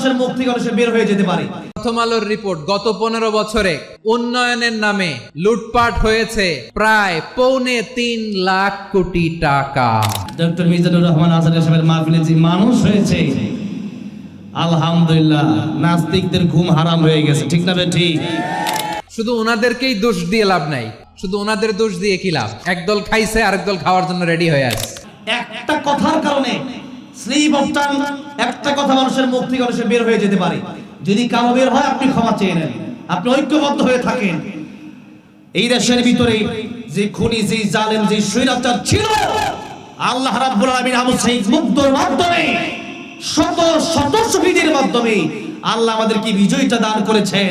মানুষের মুখ থেকে সময় বের হয়ে যেতে পারে। প্রথম আলোর রিপোর্ট গত পনেরো বছরে উন্নয়নের নামে লুটপাট হয়েছে প্রায় পৌনে তিন লাখ কোটি টাকা। ডক্টর মিজানুর রহমান আজাদ সাহেবের মাহফিলে যে মানুষ হয়েছে আলহামদুলিল্লাহ নাস্তিকদের ঘুম হারাম হয়ে গেছে। ঠিক না ঠিক? শুধু ওনাদেরকেই দোষ দিয়ে লাভ নাই শুধু ওনাদের দোষ দিয়ে কি লাভ? একদল খাইছে আরেক দল খাওয়ার জন্য রেডি হয়ে আছে। একটা কথার কারণে একটা কথা মানুষের মুখ থেকে সময় বের হয়ে যেতে পারে। যদি কারও বের হয়, আপনি ক্ষমা চেয়ে নেন। আপনি ঐক্যবদ্ধ হয়ে থাকেন। এই দেশের ভিতরে যে খুনি, যে জালেম, যে ছিল, আল্লাহ রাব্বুল আলামিন আবু সাইদ মুগ্ধর মাধ্যমে, শত শত মাধ্যমে আল্লাহ বিজয়টা দান করেছেন।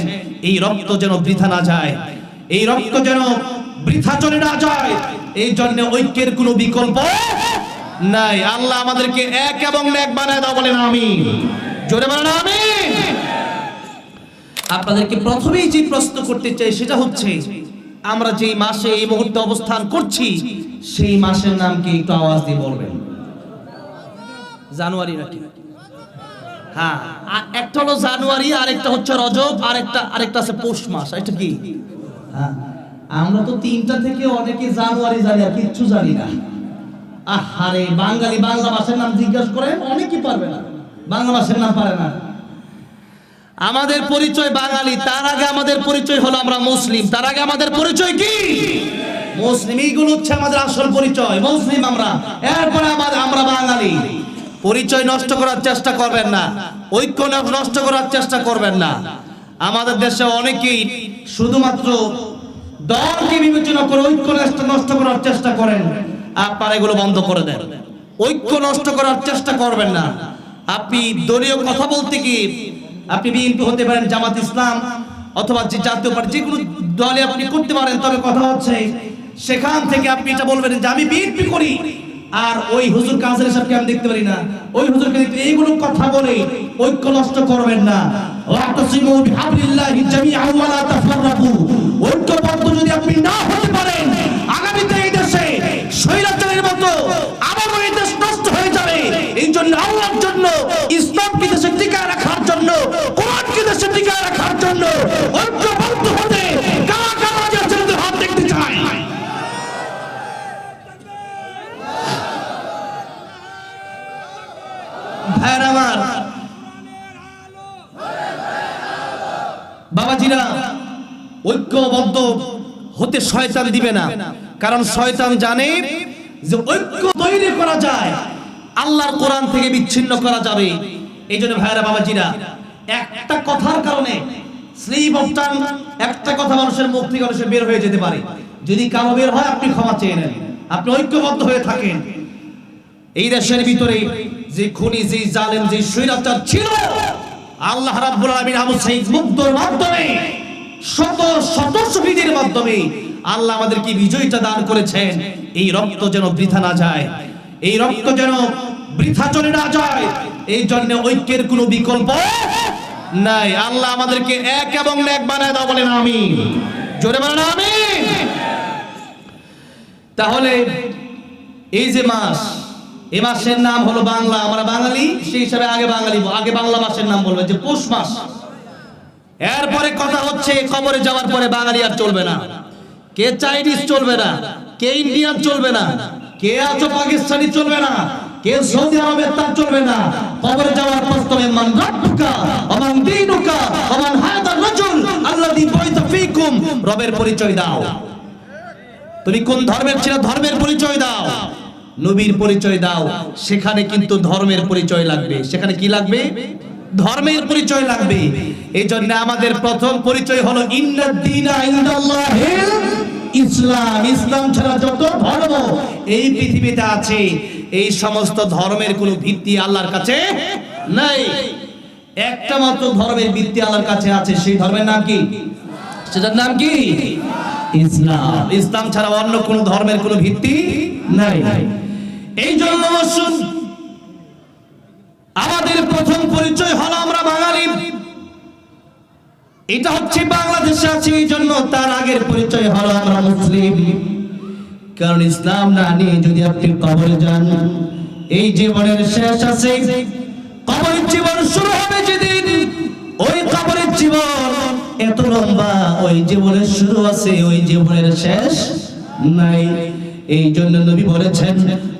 এই রক্ত যেন বৃথা না যায়, এই রক্ত যেন বৃথা চলে না যায়, এই জন্য ঐক্যের কোনো বিকল্প নাই। আল্লাহ আমাদেরকে এক এবং এক বানায় দাও, বলেন আমি জোরে বলেন আমি আপনাদেরকে প্রথমেই যে প্রশ্ন করতে চাই, সেটা হচ্ছে, আমরা যেই মাসে এই মুহূর্তে অবস্থান করছি, সেই মাসের নাম কি একটু আওয়াজ দিয়ে বলবেন? জানুয়ারি নাকি? হ্যাঁ একটা হলো জানুয়ারি, আরেকটা হচ্ছে রজব, আরেকটা আরেকটা আছে পৌষ মাস, এটা কি? হ্যাঁ আমরা তো তিনটা থেকে অনেকে জানুয়ারি জানি আর কিচ্ছু জানি না। আহারে, বাঙালি বাংলা মাসের নাম জিজ্ঞাসা করে অনেকেই পারবে না। বাংলা মাসের নাম পারে না। আমাদের পরিচয় বাঙালি, তার আগে আমাদের পরিচয় হলো আমরা মুসলিম। তার আগে আমাদের পরিচয় কি? মুসলিম, এইগুলো হচ্ছে আমাদের আসল পরিচয়। মুসলিম আমরা। এরপরে আমাদের, আমরা বাঙালি। পরিচয় নষ্ট করার চেষ্টা করবেন না। ঐক্য নষ্ট করার চেষ্টা করবেন না। আমাদের দেশে অনেকেই শুধুমাত্র দলকে বিবেচনা করে ঐক্য নষ্ট করার চেষ্টা করেন। আপনারা এগুলো বন্ধ করে দেন। ঐক্য নষ্ট করার চেষ্টা করবেন না। আপনি দলীয় কথা বলতে কি আপনি বিএনপি হতে পারেন, জামাত ইসলাম অথবা যে জাতীয় পার্টি, যে কোনো দলে আপনি করতে পারেন, তবে কথা হচ্ছে সেখান থেকে আপনি এটা বলবেন যে আমি বিএনপি করি। আর ওই হুজুর কাজের সাহেবকে আমি দেখতে পারি না। ওই হুজুরকে দেখতে এইগুলো কথা বলে ঐক্য নষ্ট করবেন না। ওয়াতাসিমু বিহাবলিল্লাহি জামিআন ওয়া তাফাররাকু ঐক্যবদ্ধ যদি আপনি না হতে পারেন আগামীতে এই দেশে স্বৈরাচারের মতো আবারও এই দেশ নষ্ট হয়ে যাবে এই জন্য আল্লাহর জন্য ইসলামকে দেশে টিকায় রাখার জন্য কোরআনকে দেশে টিকায় রাখার জন্য ঐক্যবদ্ধ হতে কারা কারা যে ছেলেদের হাত দেখতে চায় ভাইয়ের আমার বাবাজিরা ঐক্যবদ্ধ হতে শয়তান দিবে না। কারণ শয়তান জানে যে ঐক্য তৈরি করা যায়, আল্লাহর কোরআন থেকে বিচ্ছিন্ন করা যাবে। এই জন্য ভাইরা বাবাজিরা, একটা কথার কারণে স্লিপ অফ একটা কথা মানুষের মুখ থেকে সময় বের হয়ে যেতে পারে। যদি কারও বের হয়, আপনি ক্ষমা চেয়ে নেন। আপনি ঐক্যবদ্ধ হয়ে থাকেন। এই দেশের ভিতরে যে খুনি, যে জালেম, যে স্বৈরাচার ছিল, আল্লাহ রাব্বুল আলামিন আবু সাইদ মুগ্ধর মাধ্যমে শত শত শহীদের মাধ্যমে আল্লাহ আমাদেরকে বিজয়টা দান করেছেন। এই রক্ত যেন বৃথা না যায়, এই রক্ত যেন বৃথা চলে না যায়, এই জন্য ঐক্যের কোনো বিকল্প নাই। আল্লাহ আমাদেরকে এক এবং এক বানায় দাও বলেন আমি জোরে বলেন আমি তাহলে এই যে মাস, এ মাসের নাম হলো বাংলা। আমরা বাঙালি, সেই হিসাবে আগে বাঙালি, আগে বাংলা মাসের নাম বলব যে পৌষ মাস। এরপরে কথা হচ্ছে, কবরে যাওয়ার পরে বাঙালি আর চলবে না। কে চাইনিজ চলবে না, কে ইন্ডিয়ান চলবে না, কে আছো পাকিস্তানি চলবে না, কে সৌদি আরবের তার চলবে না। কবরে যাওয়ার প্রস্তাবে মান রাব্বুকা, ওমান দীনুকা, ওমান হাদা রাজুল, আল্লাযী বুইতা রবের পরিচয় দাও। তুমি কোন ধর্মের ছিল? ধর্মের পরিচয় দাও। নবীর পরিচয় দাও। সেখানে কিন্তু ধর্মের পরিচয় লাগবে। সেখানে কি লাগবে? ধর্মের পরিচয় লাগবে। এই জন্য আমাদের প্রথম পরিচয় হলো ইসলাম। ইসলাম ছাড়া যত ধর্ম এই পৃথিবীতে আছে, এই সমস্ত ধর্মের কোনো ভিত্তি আল্লাহর কাছে নাই। একটা মাত্র ধর্মের ভিত্তি আল্লাহর কাছে আছে, সেই ধর্মের নাম কি? সেটার নাম কি? ইসলাম। ইসলাম ছাড়া অন্য কোন ধর্মের কোনো ভিত্তি নাই। এই জন্য আসুন আমাদের প্রথম পরিচয় হলো আমরা বাঙালি। এটা হচ্ছে বাংলাদেশে আছে, এই জন্য তার আগের পরিচয় হলো আমরা মুসলিম। কারণ ইসলাম না নিয়ে যদি আপনি কবরে যান, এই জীবনের শেষ আছে। কবরের জীবন শুরু হবে যেদিন। ওই কবরের জীবন এত লম্বা, ওই জীবনের শুরু আছে, ওই জীবনের শেষ নাই। এই জন্য নবী বলেছেন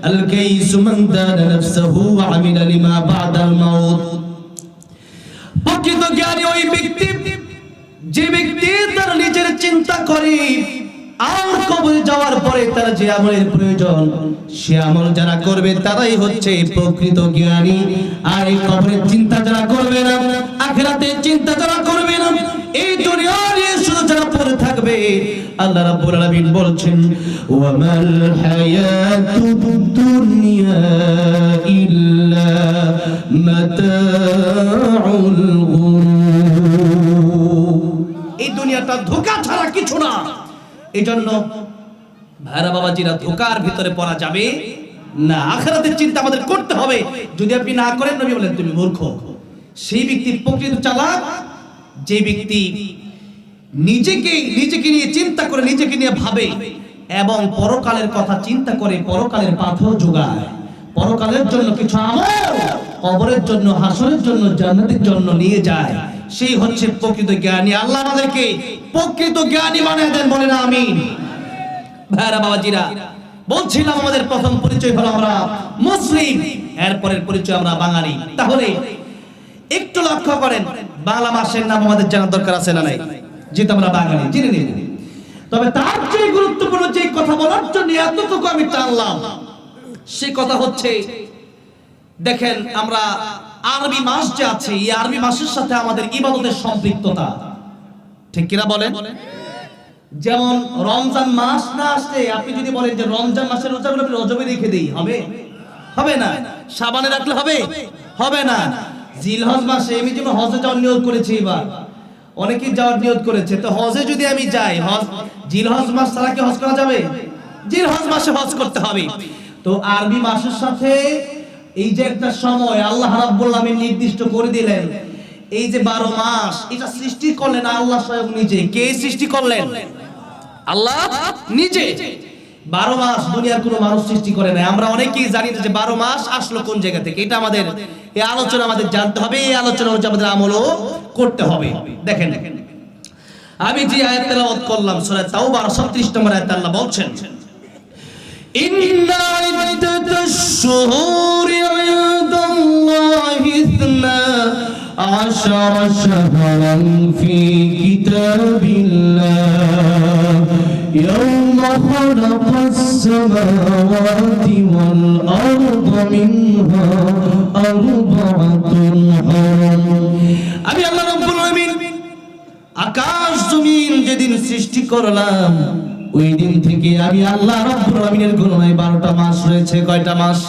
আল কাইসু মান দানা নাফসাহু ওয়া আমিলা লিমা বাদাল মাউত। প্রকৃত জ্ঞানী ওই ব্যক্তি, যে ব্যক্তি তার নিজের চিন্তা করে, আর কবরে যাওয়ার পরে তার যে আমলের প্রয়োজন, সে আমল যারা করবে তারাই হচ্ছে প্রকৃত জ্ঞানী। আর এই কবরের চিন্তা যারা করবে না আখেরাতের চিন্তা যারা করবে না, এই দুনিয়া নিয়ে শুধু যারা পড়ে থাকবে আল্লাহ রাব্বুল আলামিন বলছেন ওয়া মাল হায়াতুদ দুনিয়া ইল্লা মাতাউল এই দুনিয়াটা ধোকা ছাড়া কিছু না। এই জন্য ভাইরা বাবাজিরা ধোকার ভিতরে পড়া যাবে না। আখেরাতের চিন্তা আমাদের করতে হবে। যদি আপনি না করেন, নবী বলেন, তুমি মূর্খ। সেই ব্যক্তি প্রকৃত চালাক, যে ব্যক্তি নিজেকে নিজেকে নিয়ে চিন্তা করে, নিজেকে নিয়ে ভাবে। এবং পরকালের কথা চিন্তা করে, পরকালের পাথর যোগায় পরকালের জন্য কিছু আমল, কবরের জন্য, হাসরের জন্য, জান্নাতের জন্য নিয়ে যায়। সেই হচ্ছে প্রকৃত জ্ঞানী। আল্লাহ আমাদেরকে প্রকৃত জ্ঞানী বানিয়ে দেন বলেন আমিন। ভাইরা, বাবাজিরা, বলছিলাম আমাদের প্রথম পরিচয় হলো আমরা মুসলিম, এরপরের পরিচয় আমরা বাঙালি। তাহলে একটু লক্ষ্য করেন, বাংলা মাসের নাম আমাদের জানার দরকার আছে না নাই? যেহেতু আমরা বাঙালি, জেনে নিন তবে তার যে গুরুত্বপূর্ণ যে কথা বলার জন্য এতটুকু আমি টানলাম, সে কথা হচ্ছে, দেখেন আমরা আরবি মাস যে আছে, এই আরবি মাসের সাথে আমাদের ইবাদতের সম্পৃক্ততা। ঠিক কিনা বলেন? যেমন রমজান মাস না আসলে, আপনি যদি বলেন যে রমজান মাসের রোজাগুলো আপনি রজবে রেখে দেই, হবে? হবে না। সাবানে রাখলে হবে? হবে না। জিলহজ মাসে আমি যেন হজে যাওয়ার নিয়োগ করেছি এবার। অনেকেই যাওয়ার নিয়োগ করেছে, তো হজে যদি আমি যাই, হজ জিল হজ মাস ছাড়া কি হজ করা যাবে? জিল হজ মাসে হজ করতে হবে। তো আরবি মাসের সাথে এই যে একটা সময় আল্লাহ রাব্বুল আলামিন নির্দিষ্ট করে দিলেন, এই যে বারো মাস, এটা সৃষ্টি করলেন আল্লাহ স্বয়ং নিজে। কে সৃষ্টি করলেন? আল্লাহ নিজে। বারো মাস দুনিয়ার কোন মানুষ সৃষ্টি করে নাই। আমরা অনেকেই জানি যে বারো মাস আসলো কোন জায়গা থেকে। এটা আমাদের এই আলোচনা আমাদের জানতে হবে, এই আলোচনা হচ্ছে আমাদের আমলও করতে হবে। দেখেন, আমি যে আয়াত করলাম করলাম তাও বারো সত্রিশ নম্বর আয়াতাল্লাহ বলছেন, ইন্না ইদ্দাতাশ ফি কিতাবিল্লাহ, ইয়াউম خلق السماوات والأرض منها أربعة حرم আমি আল্লাহ রাব্বুল আলামিন আকাশ জমিন যেদিন সৃষ্টি করলাম ওই দিন থেকে আমি আল্লাহ রাব্বুল আলামিনের গণনায় 12টা মাস রয়েছে কয়টা মাস